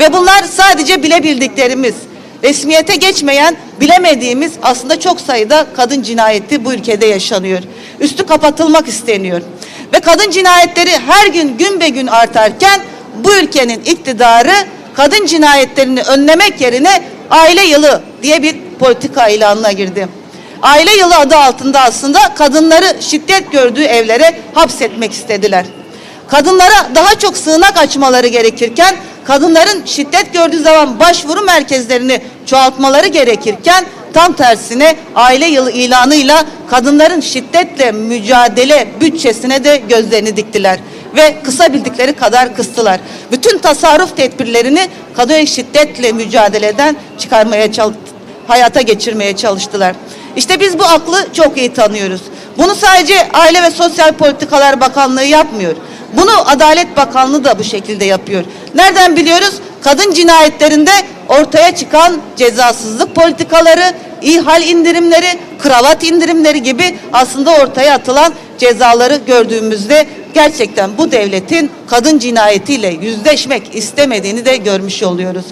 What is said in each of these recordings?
Ve bunlar sadece bilebildiklerimiz, resmiyete geçmeyen, bilemediğimiz aslında çok sayıda kadın cinayeti bu ülkede yaşanıyor. Üstü kapatılmak isteniyor. Ve kadın cinayetleri her gün gün be gün artarken bu ülkenin iktidarı kadın cinayetlerini önlemek yerine aile yılı diye bir politika ilanına girdi. Aile yılı adı altında aslında kadınları şiddet gördüğü evlere hapsetmek istediler. Kadınlara daha çok sığınak açmaları gerekirken, kadınların şiddet gördüğü zaman başvuru merkezlerini çoğaltmaları gerekirken, tam tersine aile yılı ilanıyla kadınların şiddetle mücadele bütçesine de gözlerini diktiler ve kısabildikleri kadar kıstılar. Bütün tasarruf tedbirlerini kadın şiddetle mücadeleden çıkarmaya hayata geçirmeye çalıştılar. İşte biz bu aklı çok iyi tanıyoruz. Bunu sadece Aile ve Sosyal Politikalar Bakanlığı yapmıyor. Bunu Adalet Bakanlığı da bu şekilde yapıyor. Nereden biliyoruz? Kadın cinayetlerinde ortaya çıkan cezasızlık politikaları, ihal indirimleri, kravat indirimleri gibi aslında ortaya atılan cezaları gördüğümüzde gerçekten bu devletin kadın cinayetiyle yüzleşmek istemediğini de görmüş oluyoruz.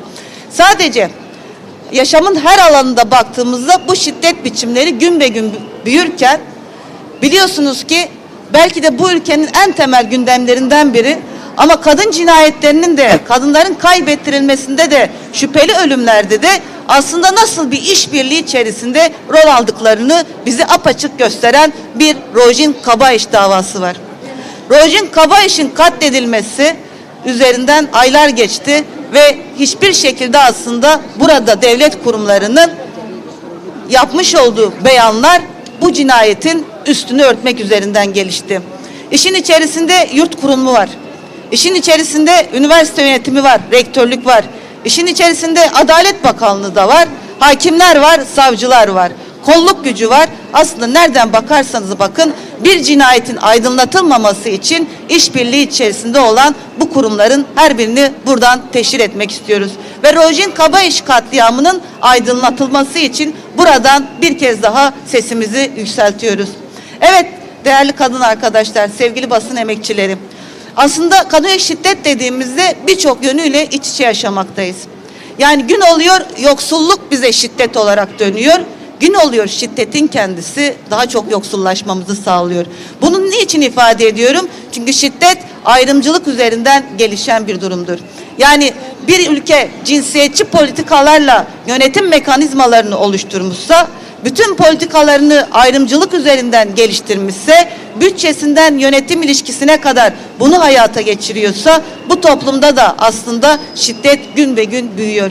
Sadece yaşamın her alanında baktığımızda bu şiddet biçimleri gün be gün büyürken biliyorsunuz ki belki de bu ülkenin en temel gündemlerinden biri ama kadın cinayetlerinin de kadınların kaybettirilmesinde de şüpheli ölümlerde de aslında nasıl bir işbirliği içerisinde rol aldıklarını bize apaçık gösteren bir Rojin Kabayiş davası var. Rojin Kabayiş'in katledilmesi üzerinden aylar geçti ve hiçbir şekilde aslında burada devlet kurumlarının yapmış olduğu beyanlar bu cinayetin üstünü örtmek üzerinden gelişti. İşin içerisinde yurt kurumu var. İşin içerisinde üniversite yönetimi var, rektörlük var. İşin içerisinde Adalet Bakanlığı da var. Hakimler var, savcılar var. Kolluk gücü var. Aslında nereden bakarsanız bakın bir cinayetin aydınlatılmaması için işbirliği içerisinde olan bu kurumların her birini buradan teşhir etmek istiyoruz. Ve Rojin Kabayiş katliamının aydınlatılması için buradan bir kez daha sesimizi yükseltiyoruz. Evet değerli kadın arkadaşlar, sevgili basın emekçileri. Aslında kadına şiddet dediğimizde birçok yönüyle iç içe yaşamaktayız. Yani gün oluyor yoksulluk bize şiddet olarak dönüyor. Gün oluyor şiddetin kendisi daha çok yoksullaşmamızı sağlıyor. Bunun niçin ifade ediyorum? Çünkü şiddet ayrımcılık üzerinden gelişen bir durumdur. Yani bir ülke cinsiyetçi politikalarla yönetim mekanizmalarını oluşturmuşsa bütün politikalarını ayrımcılık üzerinden geliştirmişse, bütçesinden yönetim ilişkisine kadar bunu hayata geçiriyorsa bu toplumda da aslında şiddet gün be gün büyüyor.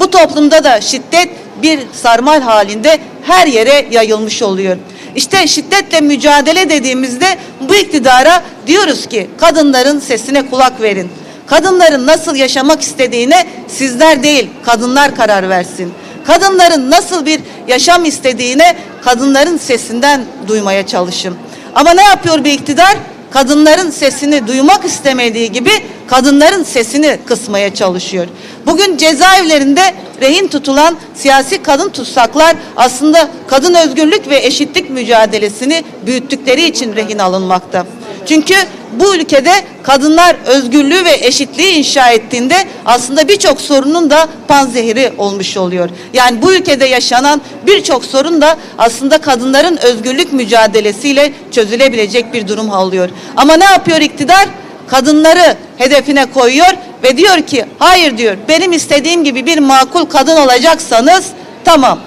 Bu toplumda da şiddet bir sarmal halinde her yere yayılmış oluyor. İşte şiddetle mücadele dediğimizde bu iktidara diyoruz ki kadınların sesine kulak verin. Kadınların nasıl yaşamak istediğine sizler değil kadınlar karar versin. Kadınların nasıl bir yaşam istediğine kadınların sesinden duymaya çalışın. Ama ne yapıyor bir iktidar? Kadınların sesini duymak istemediği gibi kadınların sesini kısmaya çalışıyor. Bugün cezaevlerinde rehin tutulan siyasi kadın tutsaklar aslında kadın özgürlük ve eşitlik mücadelesini büyüttükleri için rehin alınmakta. Çünkü bu ülkede kadınlar özgürlüğü ve eşitliği inşa ettiğinde aslında birçok sorunun da panzehiri olmuş oluyor. Yani bu ülkede yaşanan birçok sorun da aslında kadınların özgürlük mücadelesiyle çözülebilecek bir durum alıyor. Ama ne yapıyor iktidar? Kadınları hedefine koyuyor ve diyor ki hayır diyor benim istediğim gibi bir makul kadın olacaksanız tamam.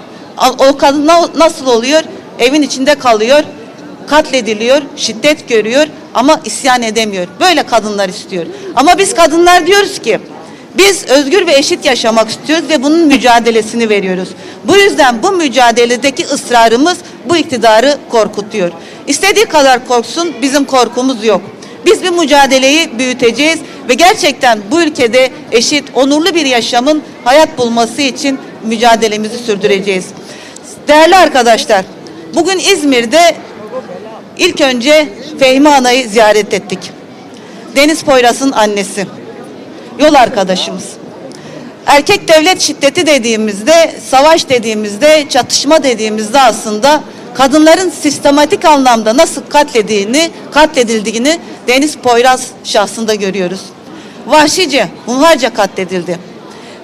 O kadın nasıl oluyor? Evin içinde kalıyor katlediliyor, şiddet görüyor ama isyan edemiyor. Böyle kadınlar istiyor. Ama biz kadınlar diyoruz ki biz özgür ve eşit yaşamak istiyoruz ve bunun mücadelesini veriyoruz. Bu yüzden bu mücadeledeki ısrarımız bu iktidarı korkutuyor. İstediği kadar korksun bizim korkumuz yok. Biz bir mücadeleyi büyüteceğiz ve gerçekten bu ülkede eşit, onurlu bir yaşamın hayat bulması için mücadelemizi sürdüreceğiz. Değerli arkadaşlar, bugün İzmir'de İlk önce Fehmi Ana'yı ziyaret ettik. Deniz Poyraz'ın annesi. Yol arkadaşımız. Erkek devlet şiddeti dediğimizde, savaş dediğimizde, çatışma dediğimizde aslında kadınların sistematik anlamda nasıl katlediğini, katledildiğini Deniz Poyraz şahsında görüyoruz. vahşice, hunharca katledildi.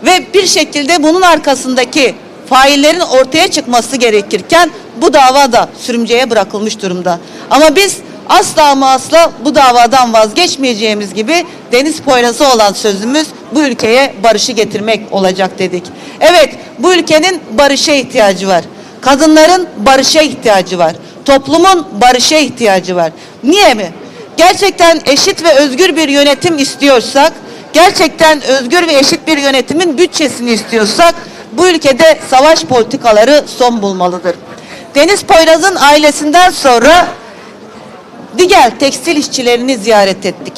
Ve bir şekilde bunun arkasındaki faillerin ortaya çıkması gerekirken bu dava da sürümceye bırakılmış durumda. Ama biz asla ama asla bu davadan vazgeçmeyeceğimiz gibi Deniz Poyraz'a olan sözümüz bu ülkeye barışı getirmek olacak dedik. Evet bu ülkenin barışa ihtiyacı var. Kadınların barışa ihtiyacı var. Toplumun barışa ihtiyacı var. Niye mi? Gerçekten eşit ve özgür bir yönetim istiyorsak, gerçekten özgür ve eşit bir yönetimin bütçesini istiyorsak bu ülkede savaş politikaları son bulmalıdır. Deniz Poyraz'ın ailesinden sonra Digel tekstil işçilerini ziyaret ettik.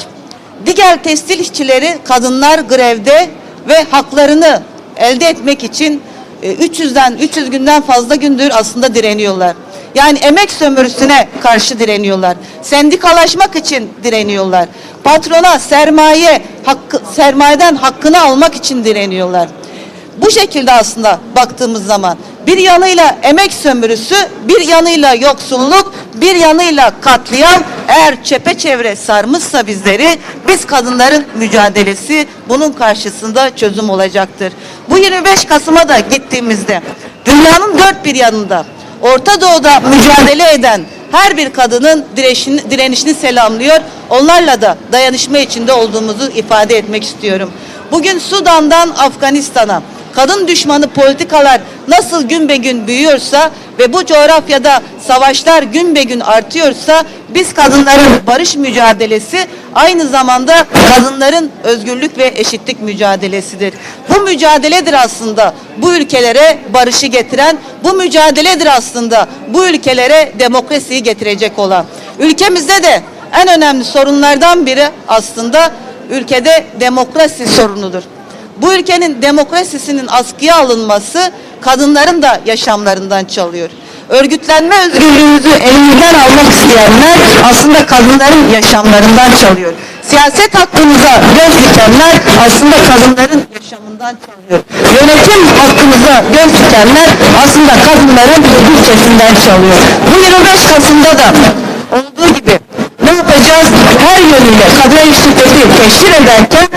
Digel tekstil işçileri kadınlar grevde ve haklarını elde etmek için e, 300'den 300 günden fazla gündür aslında direniyorlar. Yani emek sömürüsüne karşı direniyorlar. Sendikalaşmak için direniyorlar. Patrona sermaye hakkı, sermayeden hakkını almak için direniyorlar. Bu şekilde aslında baktığımız zaman bir yanıyla emek sömürüsü, bir yanıyla yoksulluk, bir yanıyla katliam eğer çepeçevre sarmışsa bizleri biz kadınların mücadelesi bunun karşısında çözüm olacaktır. Bu 25 Kasım'a da gittiğimizde dünyanın dört bir yanında Orta Doğu'da mücadele eden her bir kadının direnişini, direnişini selamlıyor. Onlarla da dayanışma içinde olduğumuzu ifade etmek istiyorum. Bugün Sudan'dan Afganistan'a kadın düşmanı politikalar nasıl gün be gün büyüyorsa ve bu coğrafyada savaşlar gün be gün artıyorsa biz kadınların barış mücadelesi aynı zamanda kadınların özgürlük ve eşitlik mücadelesidir. Bu mücadeledir aslında bu ülkelere barışı getiren, bu mücadeledir aslında bu ülkelere demokrasiyi getirecek olan. Ülkemizde de en önemli sorunlardan biri aslında ülkede demokrasi sorunudur. Bu ülkenin demokrasisinin askıya alınması kadınların da yaşamlarından çalıyor. Örgütlenme özgürlüğümüzü elimizden almak isteyenler aslında kadınların yaşamlarından çalıyor. Siyaset hakkımıza göz dikenler aslında kadınların yaşamından çalıyor. Yönetim hakkımıza göz dikenler aslında kadınların bütçesinden çalıyor. Bu 25 Kasım'da da olduğu gibi ne yapacağız? Her yönüyle kadına şiddeti teşhir ederken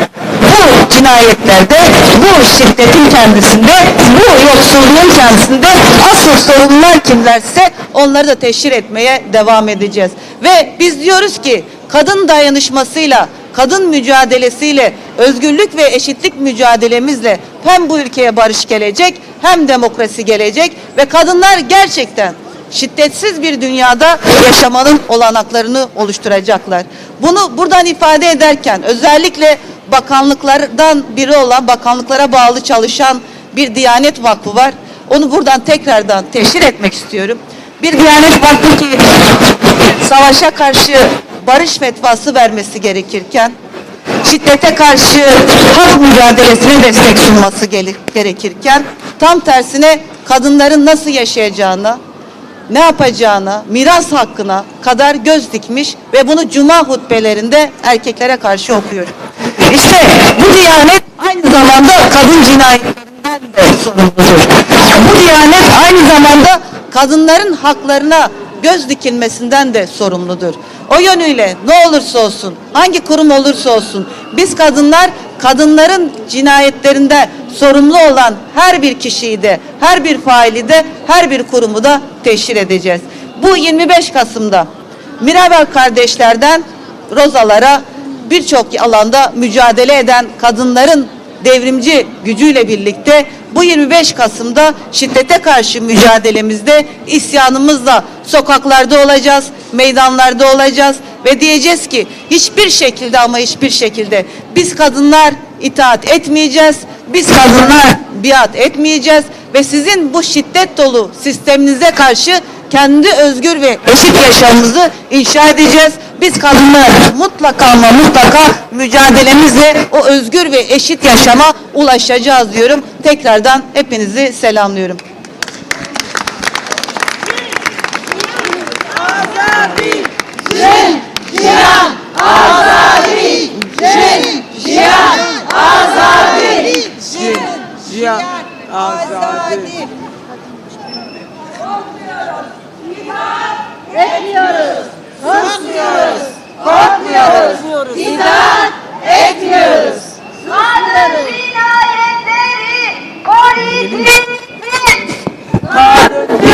bu cinayetlerde, bu şiddetin kendisinde, bu yoksulluğun kendisinde asıl sorunlar kimlerse onları da teşhir etmeye devam edeceğiz. Ve biz diyoruz ki kadın dayanışmasıyla, kadın mücadelesiyle, özgürlük ve eşitlik mücadelemizle hem bu ülkeye barış gelecek hem demokrasi gelecek ve kadınlar gerçekten şiddetsiz bir dünyada yaşamanın olanaklarını oluşturacaklar. Bunu buradan ifade ederken özellikle bakanlıklardan biri olan bakanlıklara bağlı çalışan bir Diyanet Vakfı var. Onu buradan tekrardan teşhir etmek istiyorum. Bir Diyanet Vakfı ki savaşa karşı barış fetvası vermesi gerekirken şiddete karşı hak mücadelesine destek sunması gerekirken tam tersine kadınların nasıl yaşayacağına, ne yapacağına, miras hakkına kadar göz dikmiş ve bunu cuma hutbelerinde erkeklere karşı okuyor. İşte bu diyanet aynı zamanda kadın cinayetlerinden de sorumludur. Bu diyanet aynı zamanda kadınların haklarına göz dikilmesinden de sorumludur. O yönüyle ne olursa olsun, hangi kurum olursa olsun biz kadınlar kadınların cinayetlerinde sorumlu olan her bir kişiyi de, her bir faili de, her bir kurumu da teşhir edeceğiz. Bu 25 Kasım'da Mirabel kardeşlerden Rozalara birçok alanda mücadele eden kadınların devrimci gücüyle birlikte bu 25 Kasım'da şiddete karşı mücadelemizde isyanımızla sokaklarda olacağız, meydanlarda olacağız ve diyeceğiz ki hiçbir şekilde ama hiçbir şekilde biz kadınlar itaat etmeyeceğiz, biz kadınlar! biat etmeyeceğiz ve sizin bu şiddet dolu sisteminize karşı kendi özgür ve eşit yaşamımızı inşa edeceğiz. Biz kadınlar mutlaka ama mutlaka mücadelemizle o özgür ve eşit yaşama ulaşacağız diyorum. Tekrardan hepinizi selamlıyorum. Cihan Azadi. Etmiyoruz. Susmuyoruz. Korkmuyoruz. İtaat etmiyoruz. Kadın cinayetleri politiktir. Politiktir.